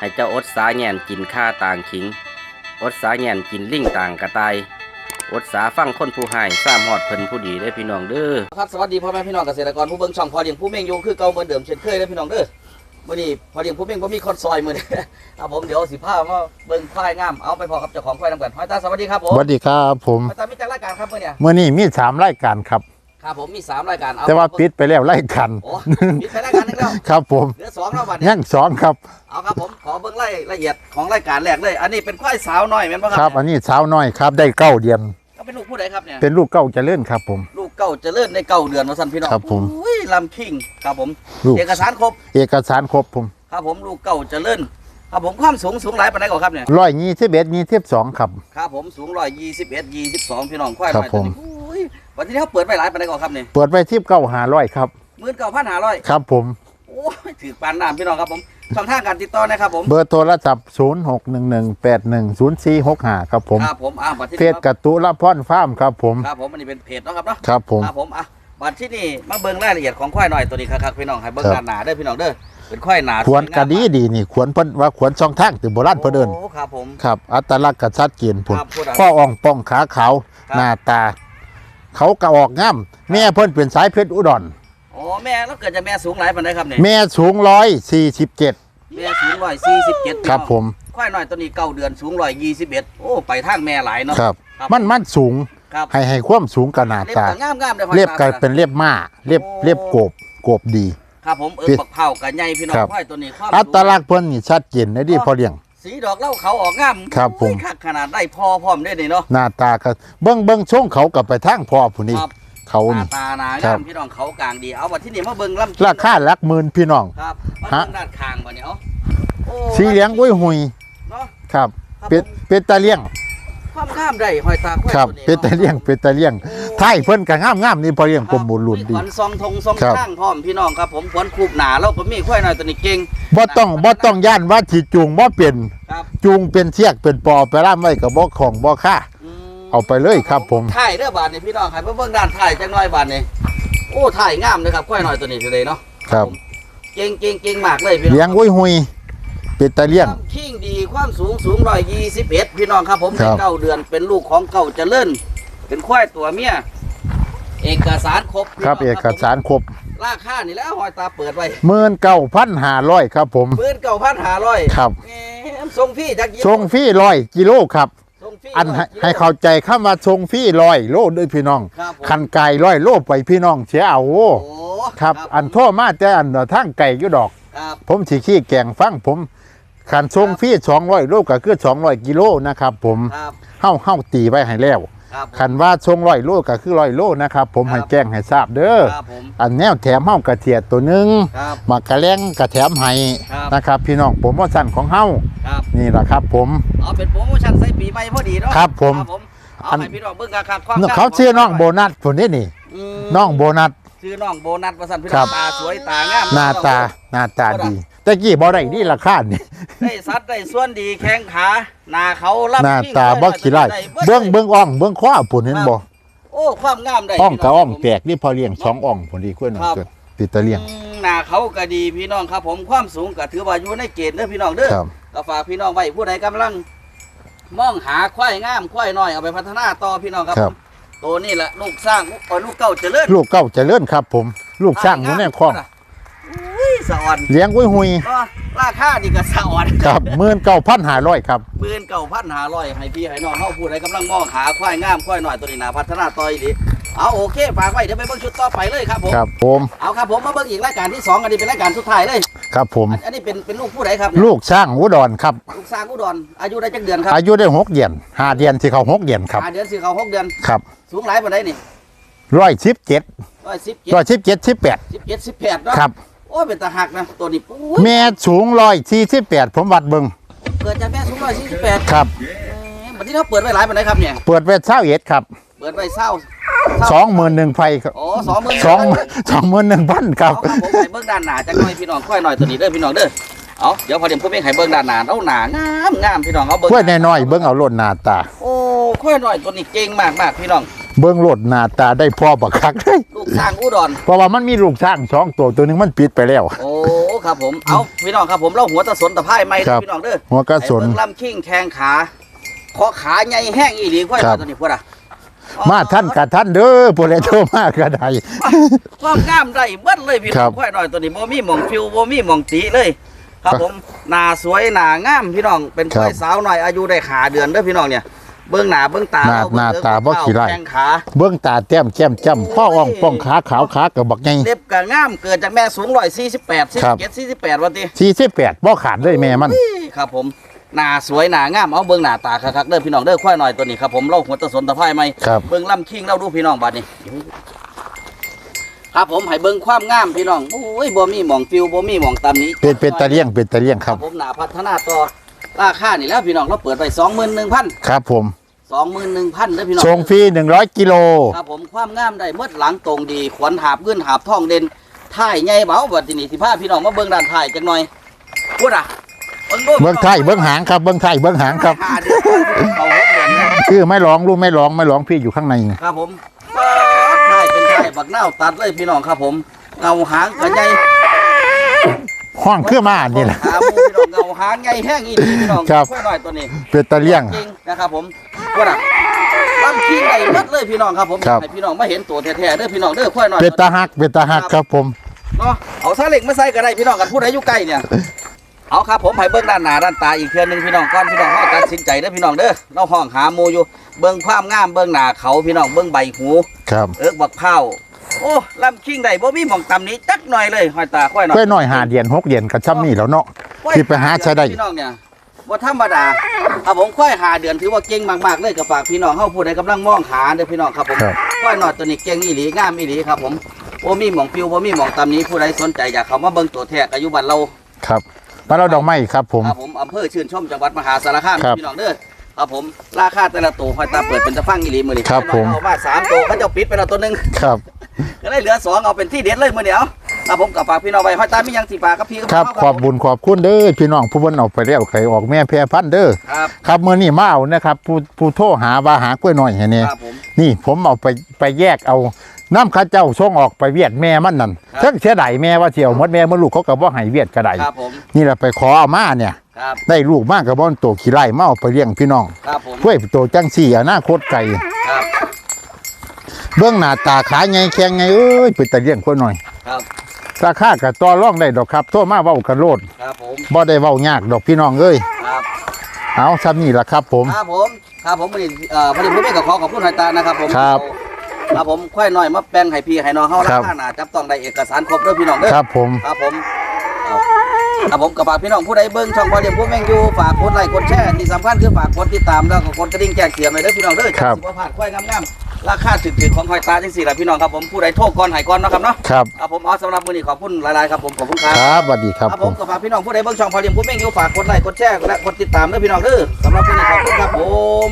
ให้เจ้าอดสาแงนกินข้าต่างขิง อดสาแงนกินลิ่งต่างกระต่าย อดสาฟังคนผู้ให้สร้างหอดเพิ่นผู้ดีได้อพี่น้องเด้อครับสวัสดีพ่อแม่พี่น้องเกษตรกรผู้เบิ่งช่องพอเลี้ยงผู้เม่งอยู่คือเก่าเหมือนเดิมเช่นเคยเลยพี่น้องเด้อมื้อนี้พอเลี้ยงผู้เม่งบ่มีคนซอยมื้อนี้ครับผมเดี๋ยวสิพามาเบิ่งควายงามเอาไปพอกับเจ้าของควายนำกันห้อยตาสวัสดีครับผมสวัสดีครับผมห้อยตามีจักรายการครับมื้อเนี้ยเมื่อนี้มีสามรายการครับ ครับผมมีสามรายการเอาแต่ว่าปิดไปแล้วรายการโอ้ปิดไปรายการหนึงแล้วครับผมเหลือสองแล้วบัดนี้ยังสองครับเอาครับผมขอเบิ่งรายละเอียดของรายการแรกเลย อันนี้เป็นควายสาวน้อยแม่นบ่คครัรับอันนี้สาวน้อยครับได้เก้าเดือน ก็เป็นลูกผู้ใดครับเนี่ย เป็นลูกเก้าเจริญครับผม ลูกเก่าเจริญในเก่าเดือนว่าซั่นพี่น้องครับผมอุ้ยลำคิงครับผม ลูก เอกสารครบ เอกสารครบผมครับผมลูกเก่าเจริญครับผมความสูงสูงหลายปานใดก่อนครับเนี่ย ร้อยยี่สิบเอ็ดยี่สิบสองครับ ครับผมสูงร้อยยี่สิบเอ็ดยี่สิบสองพี่น้องควายครับน้อยตัวนี้ผมอุ้ ยวันที่เขาเปิดไปหลายปานใดก่อนครับเนี่ยเปิดไว้ที่เก้าหาร้อยครับ หมื่นเก้าพันห้าร้อยครับผม โอ้ยถือปานน้ำพี่น้องครับผมช่องทางการติดต่อนะครับผม เบอร์โทรศัพท์ศูนย์หกหนึ่งหนึ่งแปดหนึ่งศูนย์สี่หกห้าครับผม ครับผมอ่าบัตรที่เพจกตุละพรฟาร์มครับผม ครับผมอันนี้เป็นเพจเนาะครับเนาะครับผม ครับผมอะบัตรที่นี่มาเบิ่งรายละเอียดของควายหน่อยตัวนี้ครับพี่น้องให้เบิ่งครับด้านหน้าเด้อพี่น้องเด้อเป็นควายหนาขวนสยงามกะดีดีนี่ขวนเพิ่นว่าขวนช่องทางถึงโบราณเพิ่นเดิน โอ้ครับผม ครับ อัตลักษณ์กษัตริย์เกียนพุ่นครับพูดเอาข้ออ่องป้องขาขาวครับหน้าตา เขากระออกง่ามแม่เพิ่นเป็นสายเพชรอุดรโอ้แม่แล้วเกิดจากแม่สูงหลายปานใดครับเนี่ยแม่สูงร้อยสี่สิบเจ็ดแม่สูงร้อยสี่สิบเจ็ดครับผมควายหน่อยตัวนี้เก้าเดือนสูงร้อยยี่สิบเอ็ดโอ้ไปทางแม่หลายเนาะครับครับมันมันสูงครับให้ให้ความสูงกับหน้าเล็บตาก็งามงามๆเลยเรียบกันเป็นเรียบม้าเรียบโอ้เรียบโกบโกบดี ครับผมเออพี่บักเผากับใหญ่พี่น้องครับควายตัวนี้ความอัสูงตลักษณ์เพิ่นนี่ชัดเจนนะดิพอเลี้ยง สีดอกเหล่าเขาออกงามครับผมโอ้ยคักขนาดได้พอพร้อมได้นี่เนาะ หน้าตาก็เบิ่งเบิ่งช่วงเขากับไปทางพ่อผู้นี้ครับ เขาหน้านี่ ตาหนาครังาบมพี่น้องเขากลางดีเอาบัดที่นี่มาเบิ่งลำราคาหลักหมื่นพี่น้อง ครับมาฮะ เบิ่งด้านข้างบ่เนี่ยเอาโอ้สีเหลืองอุ้ยหุยเนาะครับ ครับเป็ดผมเป็ดตาเลี้ยงความงามได้หอยตาควายครับ ตัวนี้เป็ดตาเลี้ยงเป็ดตาเลี้ยง ไทยเพิ่นก็งามงามๆนี่พอเลี้ยงกลมบุญลุนมีดี ขวัญซองทงซองครับ ข้างพร้อมพี่น้องครับผมขวัญคูบหนาแล้วก็มีควายน้อยตัวนี้เก่งบ่ต้องบ่ต้องย่านว่าสิจูงบ่เป็นครับจูงเป็นเชือกเป็นปอไปล่ามไว้กับบ่ของบ่ค่าอืมเอาไปเลยครับผม ถ่ายเด้อบาดนี่พี่น้องครับเบิ่งด้านถ่ายจังน้อยบาดนี่โอ้ถ่ายงามเลยครับควายน้อยตัวนี้เลยเนาะครับผมเก่งเก่งเก่งมากเลยพี่น้อง เลี้ยงอุ้ยหุยเป็ดตาเลี้ยง ความคิงดีความสูงสูงร้อยยี่สิบเอ็ดพี่น้องครับผมครัเป็นบเก้าเดือนเป็นลูกของเก่าเจริญ เป็นควายตัวเมียเอกสารครบพี่ครับน้งเอกสารครบผมราคานี่แล้วหอยตาเปิดไว้19,500ครับผมปืนเก้าพันห้าร้อยครับส่งพี่จากยี่ส่งฟรี100กิโลครับส่งฟรีอันให้ร้ยกิโลให้เข้าใจคำว่าส่งฟรี100โลด้วยพี่น้องครับผมคันไก่100โลไปพี่น้องเสียเอาโอ้ครับ อันโทษมาแต่อันทางไก่อยู่ดอกครับผมสิขี้แกงฟังผมคันส่งฟรี200โลก็คือ200กิโลนะครับผมครับเฮาเฮาตีไว้ให้แล้ว ครับผมคันว่าทรงร้อยโลก็คือร้อยโลนะครับผมครับให้แจ้งให้ทราบเด้อครับผมอันแนวแถมเฮากระเทียดตัวหนึงครับมากระแลงกระแถมให้ครับ นะครับ พี่น้องผมว่าสั่นของเฮาครับนี่แหละครับ ผม เอาเป็นโปรโมชั่นใส่ปีใหม่พอดีเนาะครับผมเอาให้พี่น้องเบิ่งราคาความเขาชื่อน้องโบนัสคนนี้นี่มน้องโบนัส ชื่อน้องโบนัสประสันพี่ครัน้อบ งตาสวยตางามหน้าตาหน้าตาดี แต่กี้บ่ได้นี่ราคานี่ได้สัดได้ส่วนดีแข้งขาหน้าเขารับหน้ายิ่งตาบ่ขี้ไล่ได้เบิ่งเบิ่งอ่องเบิ่งข้อปุ่นเห็นบ่โอ้ความงามได้อ่องกับอ่องพี่น้แตกนี่พอเลี้ยงสองอ่องพอดีกว่าหนึ่งครับเกิดติดตะเลี้ยงอืมหน้าเขาก็ดีพี่น้องครับ ผมความสูงก็ถือว่าอยู่ในเกณฑ์เด้อพี่น้องเด้อครับก็ฝากพี่น้องไว้ผู้ใดกำลังมองหาควายงามควายน้อยเอาไปพัฒนาต่อพี่น้องครับครับตัวนี้แหละลูกสร้างเออลูกเก่าเจริญลูกเก้าเจริญครับ ผม ลูกสร้างอยู่ในคลองอุ้ย สะอ่อนเลี้ยงอุ้ยหุยก็ราคาดีก็สะอ่อนครับหมื่นเก้าพันห้าร้อยครับปืนเก่าพันหาร้อยให้พี่ให้น้องเฮาผู้ใดกำลังมองหาควายงามควายน้อยตัวนี้นาพัฒนาต่ออีกดีเอาโอเคฝากไว้เดี๋ยวไปเบิ่งชุดต่อไปเลยครับผมครับผมเอาครับผมมาเบิ่งอีกรายการที่สองอันนี้เป็นรายการสุดท้ายเลยครับผมอันอันนี้เป็นเป็นลูกผู้ใดครับเนี่ยลูกช่างอุดรครับลูกสร้างอุดรอายุได้จักเดือนครับอายุได้หกเดือนห้าเดือนที่เขาหกเดือนครับห้าเดือนสี่เขาหกเดือนครับสูงหลายปานใดนี่ร้อยสิบเจ็ดร้อยสิบเจ็ดร้อยสิบเจ็ดสิบแปดสิบเจ็ดสิบแปดเนาะครับโอ้ยเป็นตาหักนะตัวนี้ปุ้ยแม่สูงร้อยสี่สิบแปดผมวัดเบิงเกิดจากแม่สูงร้อยสี่สิบแปดครับ บัดนี้เขาเปิดไว้หลายปานใดครับเนี่ยเปิดเวทเช้าเอ็ดครับเปิดไว้เศร้าสองหมื่นหนึ่งไฟครับโอ้สองหมื่นสองสองหมื่นหนึ่งพันครับเอาครับผมให้เบิ้งด้านหน้าจังหน่อยพี่น้องค่อยหน่อยตัวนี้เด้อพี่น้องเด้อเอาเดี๋ยวพอเดี๋ยวผมให้เบิ้งด้านหน้าเอาหนางามงามพี่น้องเอาเบิ้งกล้วยน้อยๆเบิ้งเอาโลดหน้าตา โอ้ค่อยหน่อยตัวนี้เก่งมากมากพี่น้อง เบิ้งโลดหน้าตาได้พอบักคักเลยลูกสร้างอุดร เพราะว่ามันมีลูกช่างสองตัวตัวหนึงมันปิดไปแล้ว โอ้ครับผมเอาพี่น้องครับผมเราหัวตะสนตะไคร่ไม่ครับพี่น้องเด้อหัวกระสนไอ้เบิ่งลำคิงแข้งขาคอขาใหญ่แห้งอีหลีค่อยครับตัวนี้พุ่นอะมาท่านกับท่านเด้อผู้ใดโทรมากก็ได้ความงามได้เบิดเลยพี่คน้รัองบค่อยหน่อยตัวนี้บ่มีหม่องฟิวบ่มีหม่องตีเลยครับผมหน้าสวยหน้างามพี่น้องเป็นครับค่อยสาวหน่อยอายุได้ขาเดือนเด้อพี่น้องเนี่ย เบื้องหน้าเบื้องตาหน้าเบิ่งหน้าเบิ่งตาบ่ขี้ไร่แข้งขาเบื้องตาแต้มแก้มจ้ำพ่ออ่องป้องขาขาวขากับบักไงเล็บก็งามเกิดจากแม่สูง148ครับ47 48วันติสี่สิบแปดบ่ขาดเลยแม่มันครับผมหน้าสวยหน้างามเอาเบื้องหน้าตาคักๆเด้อพี่น้องเด้อค่อยหน่อยตัวนี้ครับผมเล่าหัวตะสนตะไคร่ไหมครับเบิ้งลำคิงเราดูพี่น้องบัดนี้ครับผมให้เบิ้งความงามพี่น้องโอ้ยบ่มีหม่องฟิวบ่มีหม่องตำนี้ เป็นเป็นตะเลี่ยงเป็นตะเลี่ยงครับผมหนาพัฒนาต่อ ราคานี่แล้วพี่น้องเราเปิดไปสองหมื่นหนึ่งพันครับผมสองหมื่นหนึ่งพันเด้อพี่น้องส่งฟรีหนึ่งร้อยกิโลครับผมความงามได้เมื่อหลังตรงดีขวัญหาบเงื่อนหาบท่องเด่นท่ายใหญ่เบาบัดนี้สิพาพี่น้องมาเบิ้งด้านท้ายจักหน่อยพูดอะเบื้องไทยเบื้องหางครับเบื้องไทยเบื้องหางครับหาเดือนเขาหกเดือนแล้วคือไม่ร้องรู้ไม่ร้องไม่ร้องพี่อยู่ข้างในไงครับผมท่ายเป็นท่ายบักเน่าวตัดเลยพี่น้องครับผมเงาหางกระใหญ่ ห้องเครื่องมานี่แหละขาหมูพี่น้องเงาหางใหญ่แห้งอีหลีพี่น้องครับค่อยหน่อยตัวนี้เป็นตะเลี่ยง จริงนะครับผมว่าน่ะลำคิงได้หมดเลยพี่น้องครับผมครับ ให้พี่น้องมาเห็นตัวแท้ๆเด้อพี่น้องเด้อค่อยหน่อยเป็นตาหักเป็นตาหักครับผม เนาะเอาซาเล็กมาใส่ก็ได้พี่น้องกันพูดอายุใกล้เนี่ยเอาครับผมให้เบิ้งด้านหน้าด้านตาอีกเทื่อหนึงพี่น้องก่อนพี่น้องเฮาตัดสินใจเด้อพี่น้องเด้อเราห้องหาหมูอยู่เบิ้งความงามเบิ้งหน้าเขาพี่น้องเบิ้งใบหู ครับ เอิกบักเผา โอ้ลำคิงได้บ่มีหม่องตำนี้จักหน่อยเลยห้อยตาค่อยหน่อยค่อยหน่อยหาเดียนหกเดียนกับช่ำนี่แล้วเนาะที่ไปหาใช้ได้พี่น้องเนี่ยว่าธรรมดาครับผมค่อยหาเดือนถือว่าเก่งมากๆเลยกับฝากพี่น้องเข้าผู้ใดกำลังมองหาเด้อพี่น้องครับผมครับค่อยหน่อยตัวนี้เก่งอีหลีงามอีหลีครับผมโอ้มีหมองฟิวโอ้มีหมองตำนี้ผู้ใดสนใจอยากเข้ามาเบิ่งตัวแท้อายุบัตรเราครับมาเราดอกไม้ครับผมครับผมอำเภอชื่นชมจังหวัดมหาสารคามครับพี่น้องเด้อครับผมราคาแต่ละตัวค่อยตาเปิดเป็นตะฟังอีหลีมือนี้ครับผมเอามาสามตัวเขาเจะปิดไปแล้วตัวหนึงครับ ก็ได้เหลือสองเอาเป็นที่เด็ดเลยมือเดียวครับผมกับฝากพี่น้องไว้ห้อยตามีหยังสีฝากกับพี่กับครับน้งขอบบุญขอบคุณเด้อพี่น้องผู้เพิ่นเอาไปแล้วไข่ออกแม่แพร่พันธุ์เด้อครับครับมื้อนี้มาเอานะครับผู้ผู้โทรหาว่าหากล้วยน้อยให้เนี่ยครับผมนี่ผมเอาไปไปแยกเอาน้ำข้าเจ้าส่งออกไปเวียดแม่มันนั่นครับเทั้งเสียดายแม่ว่าเที่ยวหมดแม่เมื่อลูกเขาก็บ่ให้เวียดก็ได้ครับผมนี่แหละไปขอเอามาเนี่ยครับได้ลูกมากกับบ่อนโตขี้ไร่มาเอาไปเลี้ยงพี่น้องครับผมเพื่อให้โตจังสี่อนาคตไก่ครับ เบื้องหน้าตาขาไงแข็งไงเอ้ยเป็นตะเลี้ยงคนหน่อยครับราคาก็ต่อรองได้ดอกครับโทรมาเว้ากันโลดครับผมบ่ได้เว้ายากดอกพี่น้องเอ้ยครับเอาซ้ำนี่ล่ะครับ ผมครับผมครับผมพอดีเอ่อพอดีผมไม่กับขอขอบคุณหอยตานะครับผมครับครับผมค่อยหน่อยมาแปลงให้พี่ให้น้องเฮาครัราบคาหนาจับต้องได้เอกสารครบเด้อพี่น้องเด้อครับผมครับผมครับครับผมกับฝากพี่น้องผู้ใดเบิ่งช่องพอเลี้ยงผู้แม่งอยู่ฝากกดไลค์กดแชร์ที่สำคัญคือฝากกดติดตามแล้วก็กดกระดิ่งแจ้งเตือนไว้เด้อพี่น้องเด้อครับสุขภาพค่อยงามๆ ราคาถึกๆของหอยตาจังสี่ล่ะพี่น้องครับผมผู้ใดโทษก่อนให้ก่อนเนาะครับเนาะครับ ครับผมเอาสำหรับมื้อนี้ขอบคุณหลายๆครับผมขอบคุณครับครับสวัสดีครับครับผผมม ก็ฝากพี่น้องผู้ใดเบิ่งช่องพอเลี้ยงผู้แม่งอยู่ฝากกดไลค์กดแชร์และกดติดตามด้วยพี่น้องเด้อสำหรับวันนี้ขอบคุณครับผม